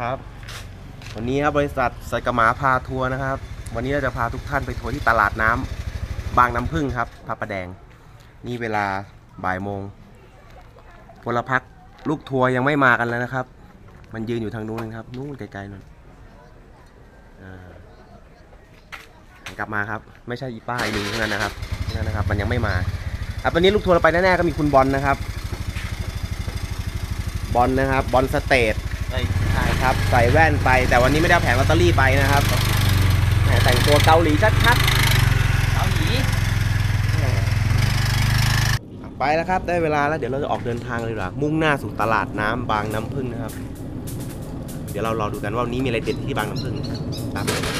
ครับ วันนี้ครับบริษัทไซกมาพาทัวร์นะครับ วันนี้เราจะพาทุกท่านไปทัวร์ที่ตลาดน้ำ บางน้ำพึ่งครับพระประแดง นี่เวลาบ่ายโมงพลพักลูกทัวร์ยังไม่มากันแล้วนะครับ มันยืนอยู่ทางนู้นครับนู้นไกลๆนั่นกลับมาครับ ไม่ใช่อีป้าอีนึงเท่านั้นนะครับเท่านั้นนะครับ มันยังไม่มาอะตนนี้ลูกทัวร์ไปแน่ๆก็มีคุณบอลนะครับบอลนะครับบอลสเตท ใช่ครับ ใส่แว่นไป แต่วันนี้ไม่ได้แผงลอตเตอรี่ไปนะครับแต่งตัวเกาหลีชัดๆเกาหลีไปแล้วครับ ได้เวลาแล้วเดี๋ยวเราจะออกเดินทางเลยหรอมุ่งหน้าสู่ตลาดน้ำบางน้ำพึ่งนะครับ เดี๋ยวเรารอดูกันว่าวันนี้มีอะไรเด็ดที่บางน้ำพึ่งตามไป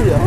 人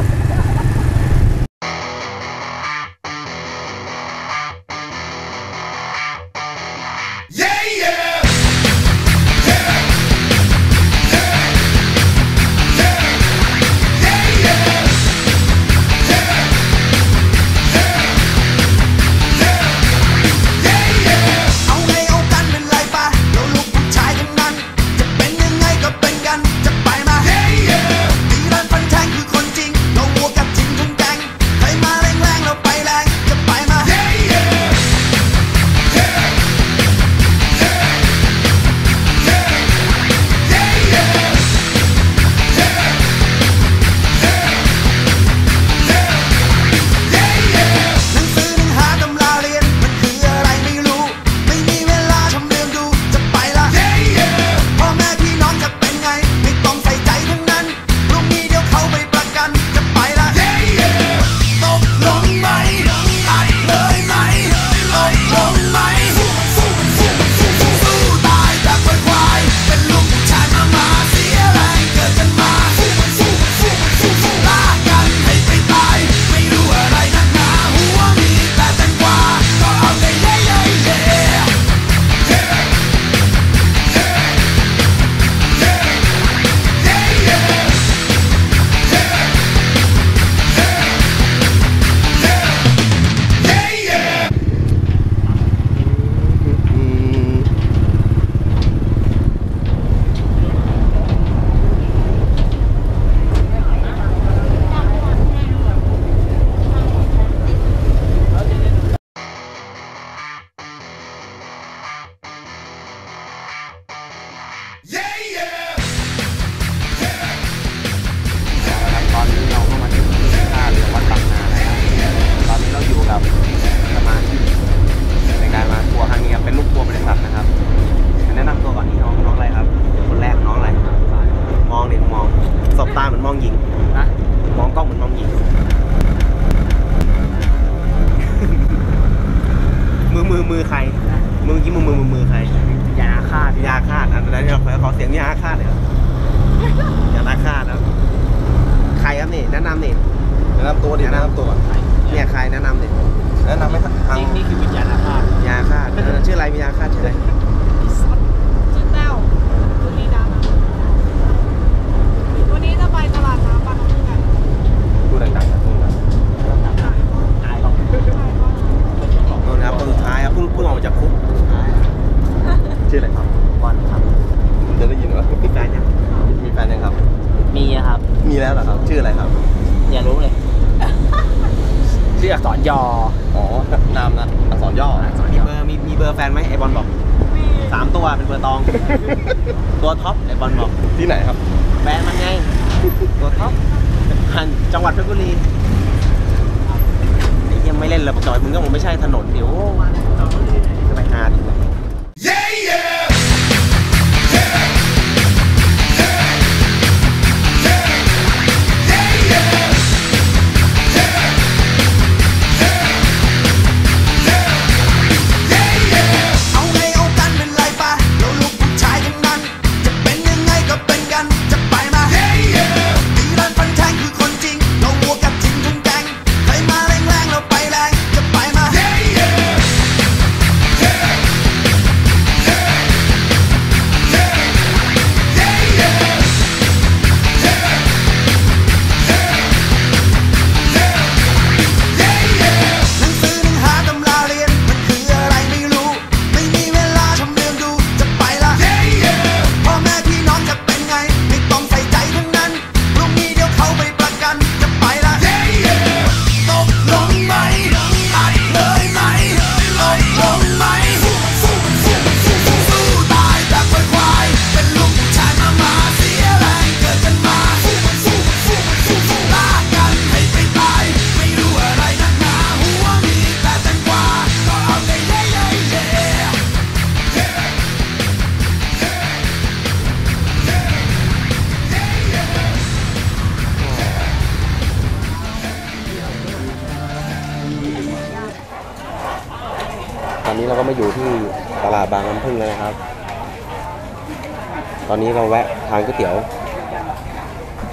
อนนี้เราแวะทานก๋วยเตี๋ยว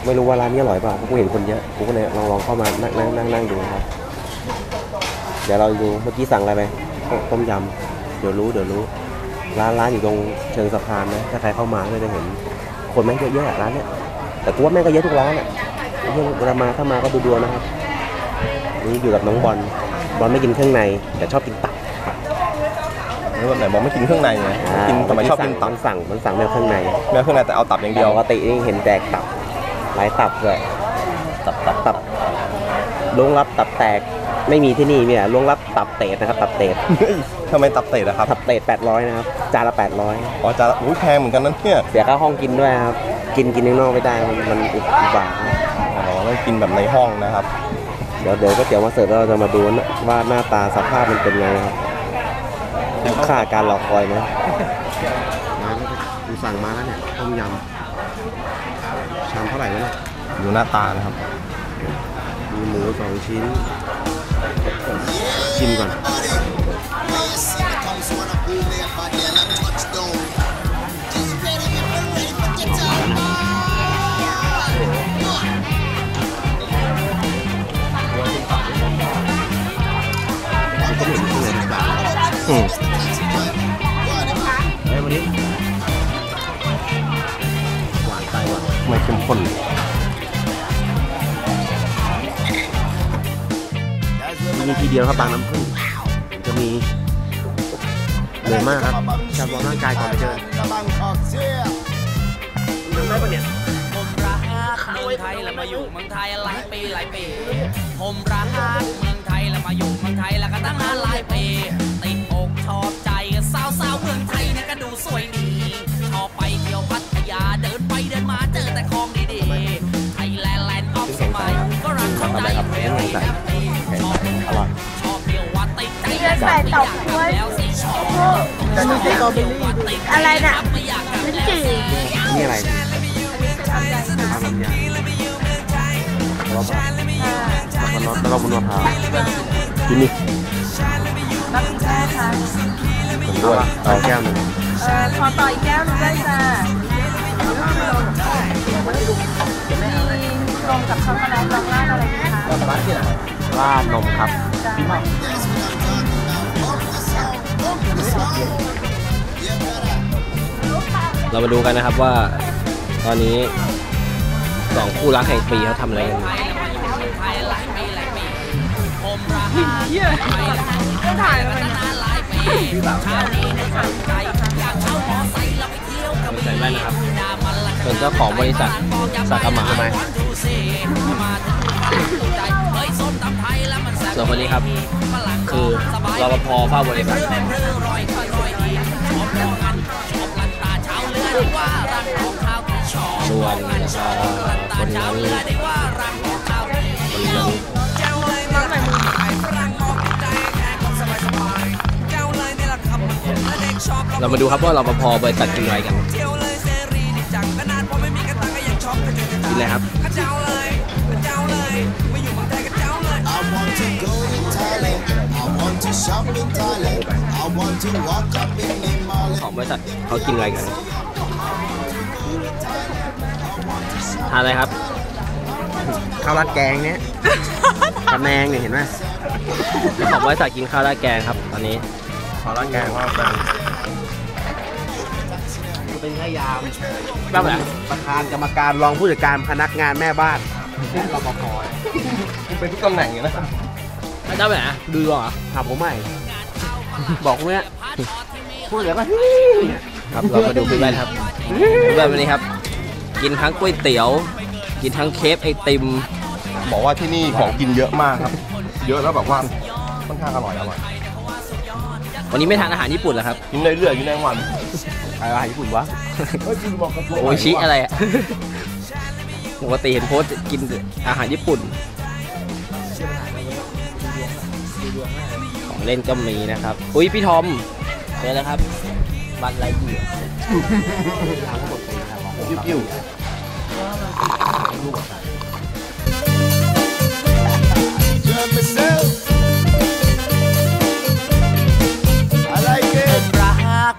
ไม่รู้ว่าร้านนี้อร่อยเปล่าเพราะกูเห็นคนเยอะกูก็เลยลองลองเข้ามานั่งนั่งนั่งนั่งดูนะครับ เดี๋ยวเราดูเมื่อกี้สั่งอะไรไปต้มต้มยำเดี๋ยวรู้เดี๋ยวรู้ ร้านร้านอยู่ตรงเชิงสะพานนะถ้าใครเข้ามาก็จะเห็น คนแม่งเยอะแยะร้านเนี้ยแต่กูว่าแม่งก็เยอะทุกร้านอะเวลามาถ้ามาก็ดูดวนะครับนี่อยู่กับน้องบอลบอลไม่กินเครื่องในแต่ชอบกินตับ นี่วันไหนบอกไม่กินเครื่องในไงกินทำไมชอบกินตับมันสั่งมันสั่งแมวเครื่องในแม้เครื่องในแต่เอาตับอย่างเดียวปกตินี่เห็นแดกตับหลายตับเลยตับตับตับลวงรับตับแตกไม่มีที่นี่เนี่ยลวงรับตับเตดนะครับ ตับเตดเฮ้ยทำไมตับเตะอะครับตับเตด800นะครับจานละ800อ๋อจะอุ้ยแพงเหมือนกันนั่นเนี่ยเสียค่าห้องกินด้วยครับกินกินข้างนอกไม่ได้มันมันอุบอุบาทนะอ๋อต้องกินแบบในห้องนะครับเดี๋ยวเดี๋ยวก็เตี๋ยวมาเสิร์ฟแล้วเราจะมาดูนะว่าหน้าตาสภาพมันเป็นไงครับ คุ้มค่าการรอคอยไหมมาก็กูสั่งมาแล้วเนี่ยต้มยำชามเท่าไหร่วะเนี่ยดูหน้าตานะครับมีหมูสองชิ้นชิมก่อน ไปว่ะไม่เข้มข้นเลยมีทีเดียวครับบางน้ำผึ้งจะมีเหนื่อยมากครับจำลองร่างกายก่อนไปเจอจำได้ปะเนี่ยผมรักเมืองไทยแล้วมาอยู่เมืองไทยหลายปีหลายปีผมรักเมืองไทยแล้วมาอยู่เมืองไทยแล้วก็ตั้งนานหลายปีติดอกชอบใจสาวสาวๆเมืองไทยเนี่ยก็ดูสวยดีชอบไปเที่ยวพัทยาเดินไปเดินมา ติดใจเรียนใส่ตอกด้วยแล้วสิชอบอะไรน่ะลิ้นจี่นี่อะไรทำลำไยแล้วก็แล้วก็แล้วก็บุญมะพร้าวกินนี่รับอีกแก้วค่ะผมด้วยเอาแก้วหนึ่งเอ่อขอต่ออีกแก้วหนึงด้วยจ้ามีนมกับช็อกโกแลตลองราดอะไรดีคะราดนมครับ เรามาดูกันนะครับว่าตอนนี้สองคู่รักแห่งปีเขาทำอะไรกันอยู่ถ่ายอะไรสนใจไหะครับเป็นเจ้าของบริษัทสักามะไหม สิมาถึงถูกใจเฮ้ยส้มตำไทยแล้วมันแซ่บส่วนคนนี้ครับฝรั่งคือรปภเฝ้าบริษัทเรื่องรอยค่อยรอยดีชอบเรื่องกันชอบลันตาเช้าเรือได้ว่ารันของข้าวที่ชอบส่วนชอบลันตาเช้าเรือได้ว่ารันของข้าวที่ชอบเรามาดูครับว่ารปภบริษัทกินอะไรกัน กินอะไรครับ I want to go to Thailand. I want to shop in Thailand. I want to walk up in Nepal. ของบริษัทเขากินอะไรกันทานอะไรครับข้าวราดแกงเนี่ยกระแนงเนี่ยเห็นไหมเจ้าของบริษัทกินข้าวราดแกงครับ ตอนนี้ข้าวราดแกงว่าเป็น เป็นแค่ยามแบบไหนประธานกรรมการรองผู้จัดการพนักงานแม่บ้านรปภเป็นทุกตำแหน่งอยู่นะเจ้าแบบไหนดูดวงเหรอถามผมใหม่ บอกเนี้ยพูดเดี๋ยวก็ครับเรามาดูพี่แว่นครับพี่แว่นวันนี้ครับ กินทั้งก๋วยเตี๋ยว กินทั้งเคฟไอติม บอกว่าที่นี่ของกินเยอะมากครับ เยอะแล้วแบบว่าค่อนข้างอร่อยอร่อยวันนี้ไม่ทานอาหารญี่ปุ่นเหรอครับกินเรื่อยๆกินได้ทั้งวัน อะไรญี่ปุ่นวะโออิชิอะไรอะปกติเห็นโพสต์กินอาหารญี่ปุ่น ของเล่นก็มีนะครับ อุ้ยพี่ทอมเจอแล้วครับ บันไรเหยื่อยิ้ว Love myself.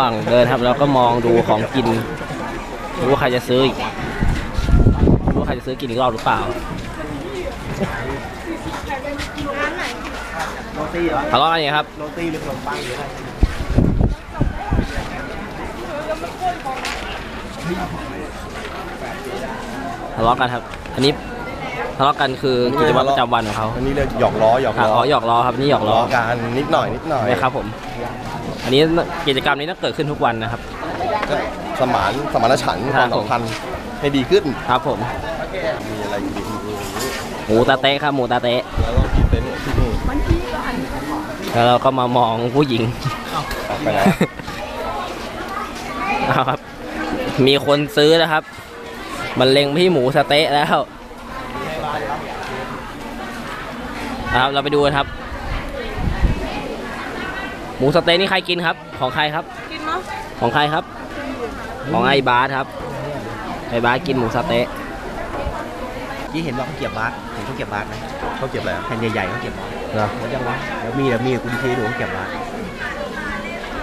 ว่างเดินครับเราก็มองดูของกินไม่รู้ว่าใครจะซื้ออีกไม่รู้ว่าใครจะซื้อกินอีกรอบหรือเปล่าทะเลาะกันยังไงครับโรตีหรือขนมปังหรืออะไรทะเลาะกันครับ อันนี้ทะเลาะกันคือกิจวัตรประจำวันของเขาอันนี้เรียกหยอกล้อหยอกอะล้ออ๋อหยอกล้อครับนี่หยอกล้อล้อกันนิดหน่อยนิดหน่อยนะครับผมอั นนี้กิจกรรมนี้ต้องเกิดขึ้นทุกวันนะครับ ก็สมานสมานฉันท์คครับวามผมสัมพันธ์ให้ดีขึ้น ครับผมมีอะไรดีๆอย่างนี้หมูตาเต้ครับหมูตาเต้แล้วก็พรีเซนต์ที่นี่แล้วเราก็มามองผู้หญิงออกไปแล้ว เอาครับ มีคนซื้อนะครับ มันเล็งไปที่หมูสะเต๊ะแล้วนะครับ เราไปดูกันครับ หมูสะเต๊ะนี่ใครกินครับ ของใครครับ กินเนาะของใครครับ ของไอ้บาสครับ ไอ้บาสกินหมูสะเต๊ะยี่เห็นว่าเขาเก็บบาสเห็นเขาเก็บบาสไหมเขาเก็บอะไรอะแผ่นใหญ่ๆเขาเก็บบาสนะหมดยังวะเดี๋ยวมีเดี๋ยวมีกูดีเทดูเขาเก็บบาส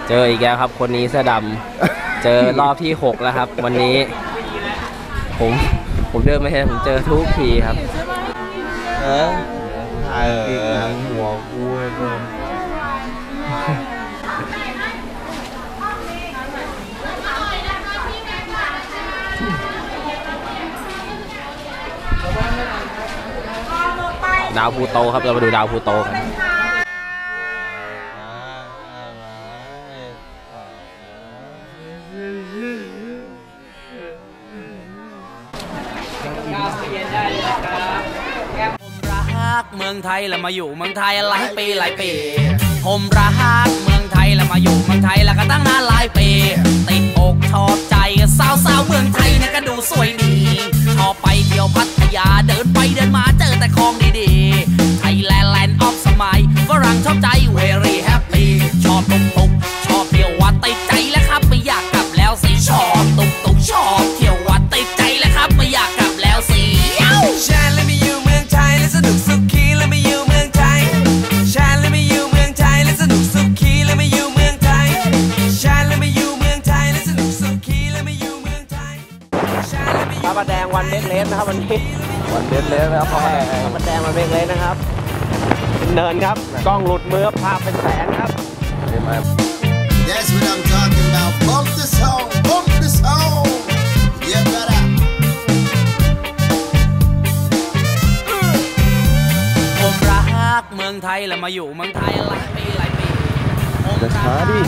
เจออีกแล้วครับ คนนี้เสื้อดำเจอรอบที่หกแล้วครับ วันนี้ ผมผมเดินไม่เห็นผมเจอทุกทีครับ เออเออหัวกูเลย ดาวพูโตครับเรามาดูดาวพูโตกันผมรักเมืองไทยแล้วมาอยู่เมืองไทยหลายปีหลายปี ผมรักเมืองไทยแล้วมาอยู่เมืองไทยแล้วก็ตั้งนานหลายปีติดอกชอบ สาวสาวเมืองไทยเนี่ยก็ดูสวยดี ชอบไปเที่ยวพัทยาเดินไปเดินมาเจอแต่ของดีๆ ไทยแลนด์แลนด์ออฟสมัยฝรั่งชอบใจเวรี่แฮปปี้ชอบตุกตุกชอบเที่ยววัดติดใจแล้วครับไม่อยากกลับแล้วสิชอบตุกตุกชอบเที่ยววัดติดใจแล้วครับไม่อยากกลับแล้วสิเอ้ งวันเล็กเลสนะครับวันนี้วันเด็ดเลยแล้วพอพระประแดงวันเล็กเลสนะครับเป็นเนินครับกล้องหลุดมือภาพเป็นแสนครับ That's what I'm talking about. Bump the song, bump the song. Yeah, brother. ผมรักเมืองไทยแล้วมาอยู่เมืองไทยหลายปีหลายปีผมรักช้าดิ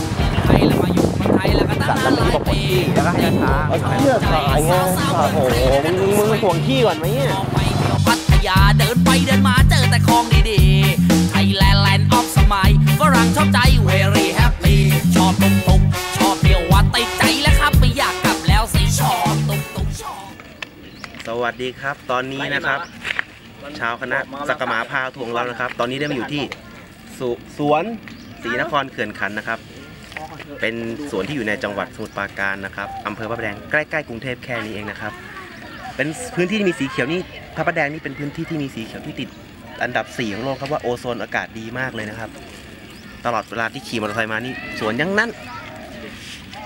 มาอยู่เมืองไทยแล้วก็ตั้งนานหลายปีแล้วก็ให้ช้าเอาเที่ยถ่ายไงโอ้โหมึงมึงห่วงขี้ก่อนไหมเนี่ยชอบไปเที่ยวพัทยาเดินไปเดินมาเจอแต่ของดีๆไทยแลนด์แลนด์ออฟสมัยฝรั่งชอบใจ very happy ชอบตุกตุกชอบเที่ยววัดติดใจแล้วครับไม่อยากกลับแล้วสิชอบตุกตุกชอบสวัสดีครับ ตอนนี้นะครับ ชาวคณะสักกะหมาพาทวงเรานะครับ ตอนนี้ได้มาอยู่ที่สสวนศรีนครเขื่อนขันนะครับ เป็นสวนที่อยู่ในจังหวัดสมุทรปราการนะครับอำเภอพระประแดงใกล้ๆกรุงเทพแค่นี้เองนะครับ เป็นพื้นที่ที่มีสีเขียวนี่พระประแดงนี่เป็นพื้นที่ที่มีสีเขียวที่ติดอันดับ 4 ของโลกครับว่าโอโซนอากาศดีมากเลยนะครับ ตลอดเวลาที่ขี่มอเตอร์ไซค์มานี่สวนยังนั้น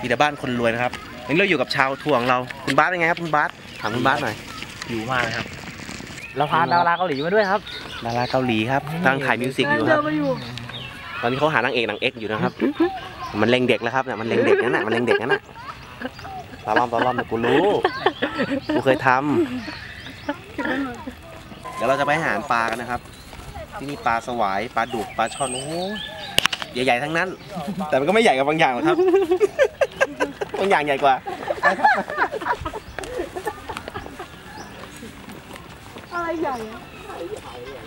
มีแต่บ้านคนรวยนะครับวันนี้เราอยู่กับชาวทัวร์ของเราคุณบาสเป็นไงครับคุณบาสถามคุณบาสหน่อยอยู่มากเลยครับเราพาดาราเกาหลีมาด้วยครับดาราเกาหลีครับกำลังถ่ายมิวสิกอยู่ครับมาอยู่ตตอนนี้เขาหานางเอกนางเอกอยู่นะครับ มันเล็งเด็กแล้วครับเนี่ยมันเล็งเด็กนั่นน่ะมันเล็งเด็กนั่นน่ะตาล้อมตาล้อมเนี่ยกูรู้กูเคยทำเดี๋ยวเราจะไปหาปลากันนะครับ ที่นี่ปลาสวายปลาดุกปลาช่อนโอ้โหใหญ่ๆทั้งนั้น แต่มันก็ไม่ใหญ่กับบางอย่างหรอกครับบางอย่างใหญ่กว่าอะไรใหญ่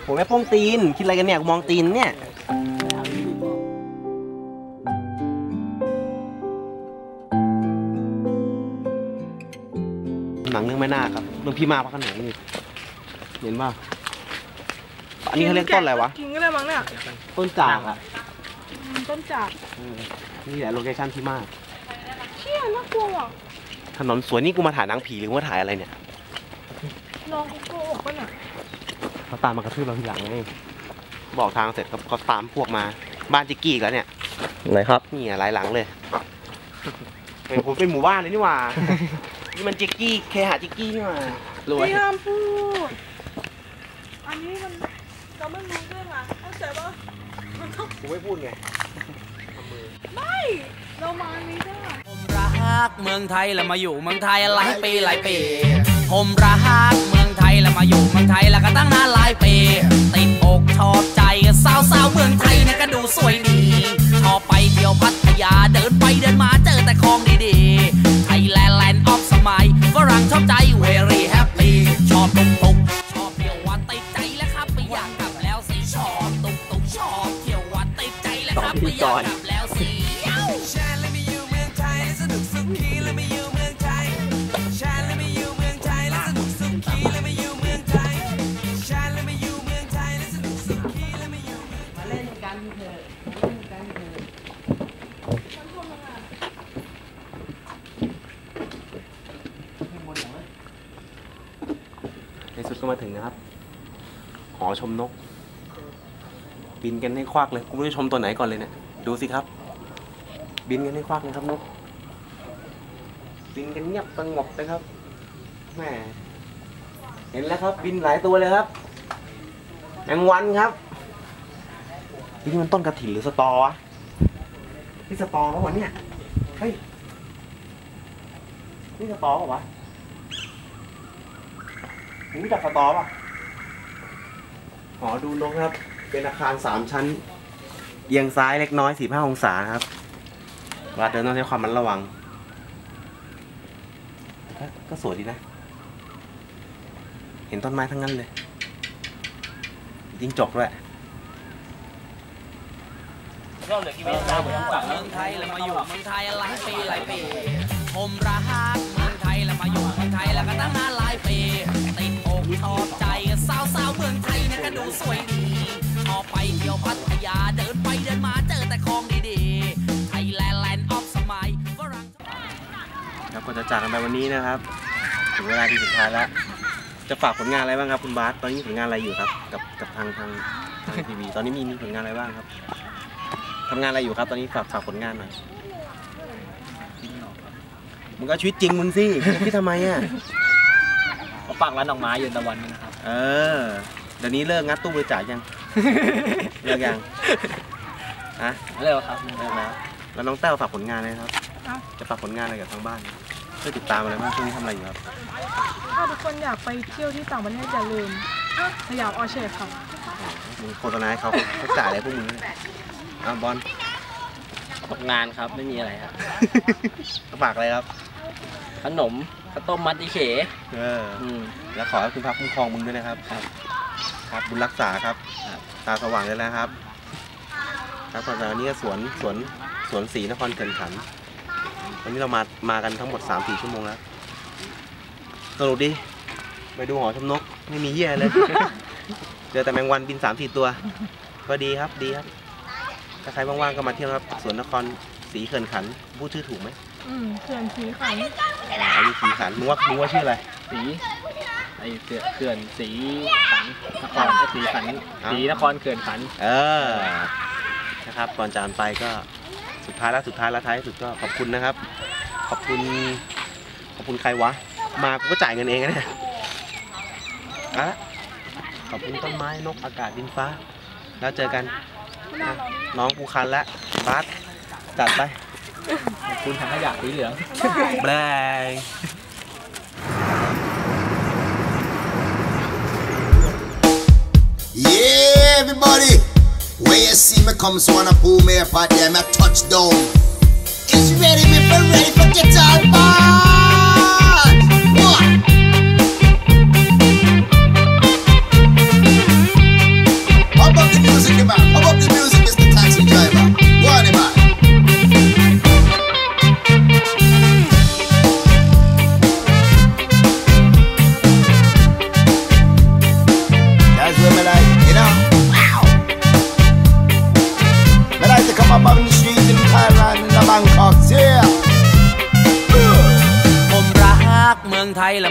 ผมแม่ป้งตีนคิดอะไรกันเนี่ยกูมองตีนเนี่ย นังเรื่องแม่นาคครับเรื่องพี่มาพระโขนงนี่เห็นป่ะอันนี้เขาเรียกต้นอะไรวะกินก็ได้มั้งเนี่ยต้นจากอะอืมต้นจากเออนี่แหละโลเคชั่นที่มากเชี่ยน่ากลัวว่ะถนนสวยนี่กูมาถ่ายหนังผีหรือว่าถ่ายอะไรเนี่ยน้องกูโกหกปะเนี่ยเขาตามมากระทืบเราทีหลังนี่บอกทางเสร็จเขาเขาตามพวกมา บ้านจิกกี้อีกแล้วเนี่ยไหนครับ นี่อะหลายหลังเลยเป็นผมเป็นหมู่บ้านเลยนี่หว่า นี่มันจิกกี้เคหะจิกกี้นี่หว่ารวยไม่ห้ามพูด อันนี้มันเราไม่รู้เรื่องอะเข้าใจปะมันต้องกูไม่พูดไง ไม่เรามาอันนี้ได้ผมรักเมืองไทยแล้วมาอยู่เมืองไทยหลายปีหลายปี ผมรักเมืองไทยแล้วมาอยู่เมืองไทยแล้วก็ตั้งนานหลายปี ติดอกชอบใจสาวสาวๆเมืองไทยเนี่ยก็ดูสวยดี ชอบไปเที่ยวพัทยาเดินไปเดินมาเจอแต่ของดีๆ ไทยแลนด์แลน ด์ออฟสมัยฝรั่งชอบใจ very happy ชอบตุกตุกชอบเที่ยววัดติดใจแล้วครับไม่อยากกลับแล้วสิชอบตุกตุกชอบเที่ยววัดติดใจแล้วครับไม่อยากกลับ ในสุดก็มาถึงนะครับ หอชมนก บินกันให้ควักเลยกูไม่รู้ชมตัวไหนก่อนเลยเนี่ย ดูสิครับ บินกันให้ควักเลยครับนก บินกันเงียบสงบเลยครับ แหม เห็นแล้วครับ บินหลายตัวเลยครับแมงวันครับ นี่มันต้นกระถิ่นหรือสตอวะนี่สตอปะวะเนี่ย เฮ้ย นี่สตอปะวะ รู้จักสตอป่ะหอดูนกครับ เป็นอาคารสามชั้น เอียงซ้ายเล็กน้อยสี่ห้าองศานะครับเวลาเดินต้องใช้ความระมัดระวังก็ก็สวยดีนะ เห็นต้นไม้ทั้งนั้นเลยยิงจกด้วยเมืองไทยแล้วมาอยู่เมืองไทยหลายปีหลายปี ผมรักเมืองไทยแล้วมาอยู่เมืองไทยแล้วก็ตั้งนานหลายปีติดอก ชอบใจสาวสาวเมืองไทยนี่ยก็ดูสวยดีชอบไปเที่ยวพัทยาเดินไปเดินมาเจอแต่ของดีๆไทยแลนด์แลนด์ออฟสมัยฝรั่งครับก็จะจากกันไปวันนี้นะครับถึงเวลาที่สุดท้ายแล้วจะฝากผลงานอะไรบ้างครับคุณบาสตอนนี้ผลงานอะไรอยู่ครับ กับกับทางทางทางทีวีตอนนี้มีมีผลงานอะไรบ้างครับทำงานอะไรอยู่ครับ ตอนนี้ฝากฝากผลงานหน่อยมึงก็ชีวิตจริงมึงสิมึงคิดทำไมอะ ฝากร้านดอกไม้เย็นตะวันนะครับ เออ เดี๋ยวนี้เลิกงัดตู้บริจาคยัง เลิกยังฮะเร็วครับเลิกแล้วแล้วน้องแต้วฝากผลงานเลยครับเอ้าจะฝากผลงานอะไรกับทางบ้านช่วยติดตามอะไรบ้างช่วงนี้ทำอะไรอยู่ครับ ถ้าทุกคนอยากไปเที่ยวที่ต่างประเทศอย่าลืมสยามออเชดครับมึงโฆษณาให้เขาเขาจ่ายอะไรพวกมึงเนี่ยอะบอลตกงานครับไม่มีอะไรครับฝากอะไรครับ ขนม ข้าวต้มมัดอีเขเอออืม แล้วขอให้คุณพระคุ้มครองมึงด้วยนะครับครับ ครับบุญรักษาครับครับตาสว่างเลยนะครับ ครับตอนนี้ก็สวนสวนสวนศรีนครเขื่อนขันธ์วันนี้เรามามากันทั้งหมด3 4ชั่วโมงแล้วสรุปดิไปดูหอชมนก ไม่มีเหี้ยเลย เจอแต่แมงวันบิน3 4ตัว ก็ดีครับดีครับ ถ้าใครว่างๆก็มาเที่ยวครับสวนนครศรีเขื่อนขันธ์พูดชื่อถูกไหม อืมเขื่อนสีขันธ์อายุศรีขันธ์มึงว่ามึงว่าชื่ออะไร สีไอเขื่อนเขื่อนสีขันนครไอ้สีขันอ้าวสีนครเขื่อนขัน เออ นะครับก่อนจากไปก็สุดท้ายแล้วสุดท้ายแล้วท้ายสุดก็ขอบคุณนะครับ ขอบคุณขอบคุณใครวะ มากูก็จ่ายเงินเองนะเนี่ยอะขอบคุณต้นไม้นกอากาศดินฟ้า แล้วเจอกันไม่น่านะเราน้องกูคันแล้วบาสจัดไป คุณถังขยะสีเหลือง แบง Yeah, everybody. When you see me come, so wanna pull me up at them, I touchdown. It's ready, me for ready for get all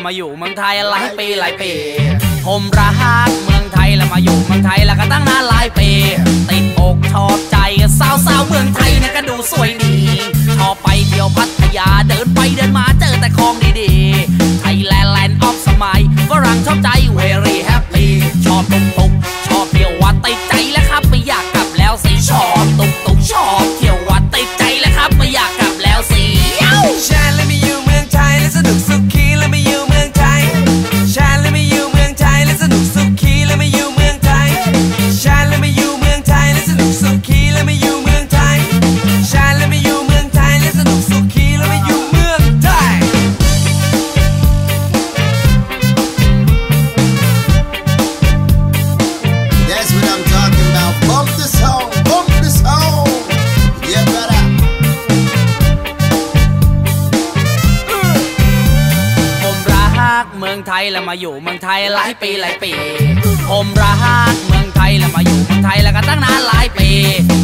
มาอยู่เมืองไทยหลายปีหลายปี ผมรักเมืองไทยแล้วมาอยู่เมืองไทยแล้วก็ตั้งนานหลายปี ติดอกชอบใจสาวสาวเมืองไทยเนี่ยก็ดูสวยดีชอบไปเที่ยวพัทยาเดินไปเดินมาเจอแต่ของดีๆไทยแลนด์แลนด์ออฟสมัยฝรั่งชอบใจ very happy ชอบตุกตุกชอบเที่ยววัดติดใจแล้วครับไม่อยากกลับแล้วสิชอบตุกตุกชอบ อยู่เมืองไทยหลายปีหลายปี ผมรักเมืองไทยแล้วมาอยู่เมืองไทยแล้วก็ตั้งนานหลายปี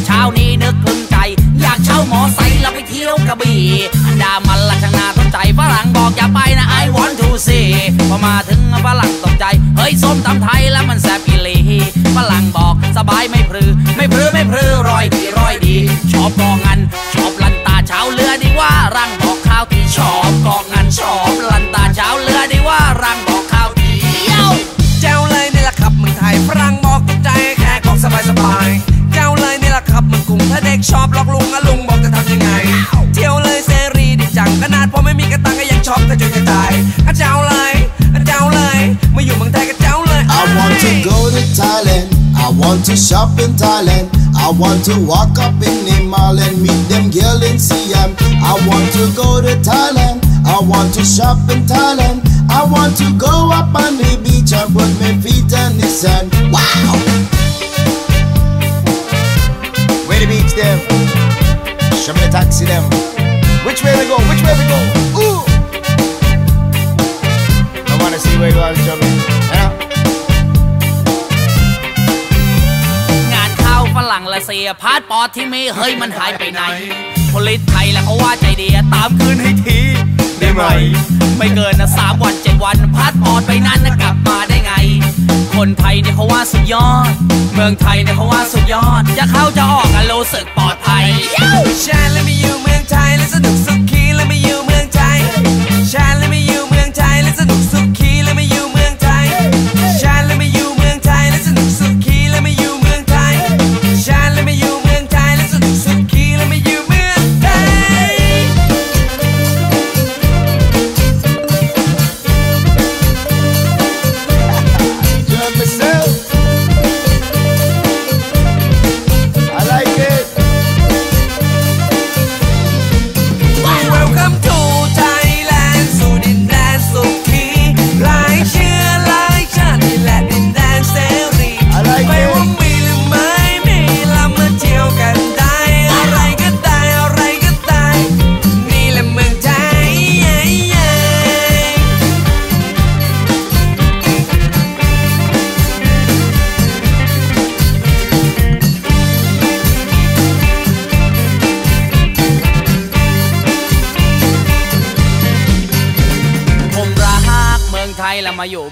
เช้านี้นึกพึงใจ อยากเช่าหมอไซค์แล้วไปเที่ยวกระบี่ดามันละช่างน่าสนใจฝรั่งบอกอย่าไปนะ I want to see พอมาถึงฝรั่งตกใจ เฮ้ยส้มตำไทยแล้วมันแซ่บอีหลีฝรั่งบอกสบายไม่พรือ ไม่พรือไม่พรือรอย shop in Thailand. I want to walk up in mall and meet them girl in Siam. I want to go to Thailand. I want to shop in Thailand. I want to go up on the beach and put my feet on the sand. Wow! Where the beach them? Show me the taxi them. Which way we go? Which way we go? เดียพาสปอร์ตที่มีเฮ้ยมันหายไปไหนพลิตไทยแล้วเขาว่าใจดีตามคืนให้ที ได้ไหม ไม่เกินนะสามวันเจ็ดวันพาสปอร์ตไปนั้นนะกลับมาได้ไง คนไทยเนี่ยเขาว่าสุดยอด เมืองไทยเนี่ยเขาว่าสุดยอด จะเข้าจะออกกันรู้สึกปลอดภัยแชร์และมีอยู่เมืองไทยและสนุกสุด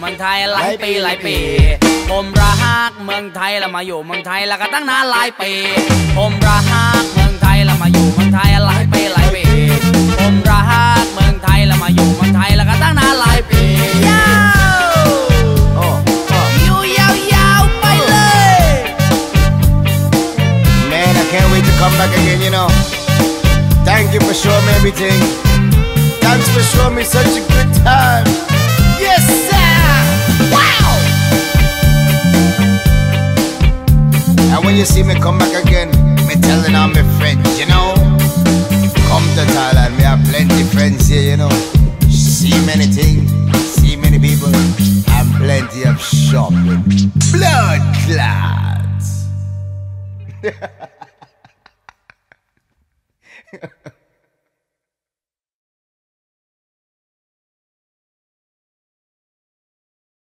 เมืองไทยหลายปีหลายปี ผมรักเมืองไทยแล้วมาอยู่เมืองไทยแล้วก็ตั้งนานหลายปี ผมรักเ